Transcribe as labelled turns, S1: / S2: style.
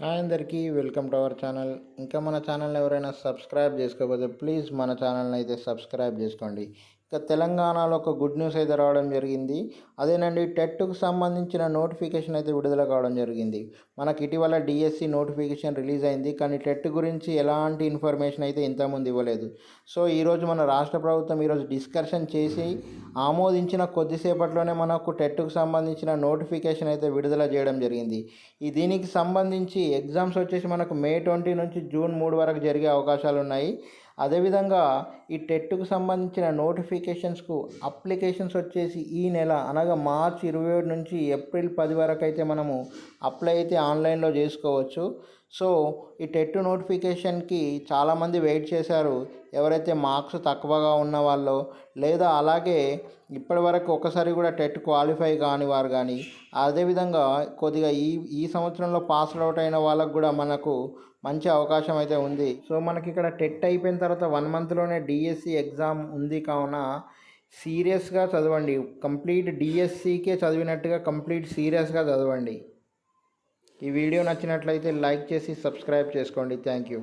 S1: Hi అందరికీ welcome to our channel. ఇంకా మన ఛానల్ ఎవరైనా సబ్స్క్రైబ్ చేసుకోకపోతే ప్లీజ్ మన ఛానల్ని అయితే సబ్స్క్రైబ్ చేసుకోండి. ఇక తెలంగాణలో ఒక గుడ్ న్యూస్ అయితే రావడం జరిగింది. అదేనండి టెట్కు సంబంధించిన నోటిఫికేషన్ అయితే విడుదల కావడం జరిగింది. మనకి ఇటీవల డిఎస్సి నోటిఫికేషన్ రిలీజ్ అయింది. కానీ టెట్ గురించి ఎలాంటి ఇన్ఫర్మేషన్ అయితే ఇంతకుముందు ఇవ్వలేదు. సో ఈరోజు మన రాష్ట్ర ప్రభుత్వం ఈరోజు డిస్కషన్ చేసి ఆమోదించిన కొద్దిసేపట్లోనే మనకు టెట్కు సంబంధించిన నోటిఫికేషన్ అయితే విడుదల చేయడం జరిగింది. ఈ దీనికి సంబంధించి ఎగ్జామ్స్ వచ్చేసి మనకు మే ట్వంటీ నుంచి జూన్ మూడు వరకు జరిగే అవకాశాలు ఉన్నాయి అదేవిధంగా ఈ టెట్కు సంబంధించిన నోటిఫికేషన్స్కు అప్లికేషన్స్ వచ్చేసి ఈ నెల అనగా మార్చ్ ఇరవై ఏడు నుంచి ఏప్రిల్ పది వరకు అయితే మనము అప్లై అయితే ఆన్లైన్లో చేసుకోవచ్చు. సో ఈ టెట్ నోటిఫికేషన్కి చాలామంది వెయిట్ చేశారు. ఎవరైతే మార్క్స్ తక్కువగా ఉన్న వాళ్ళు లేదా అలాగే ఇప్పటి వరకు ఒకసారి కూడా టెట్ క్వాలిఫై కాని వారు కానీ అదేవిధంగా కొద్దిగా ఈ ఈ సంవత్సరంలో పాస్ అవుట్ అయిన వాళ్ళకు కూడా మనకు మంచి అవకాశం అయితే ఉంది. సో మనకి ఇక్కడ టెట్ అయిపోయిన తర్వాత వన్ మంత్లోనే డిఎస్సి ఎగ్జామ్ ఉంది కావున సీరియస్గా చదవండి. కంప్లీట్ డిఎస్సికే చదివినట్టుగా కంప్లీట్ సీరియస్గా చదవండి. ఈ వీడియో నచ్చినట్లయితే లైక్ చేసి సబ్స్క్రైబ్ చేసుకోండి. Thank you.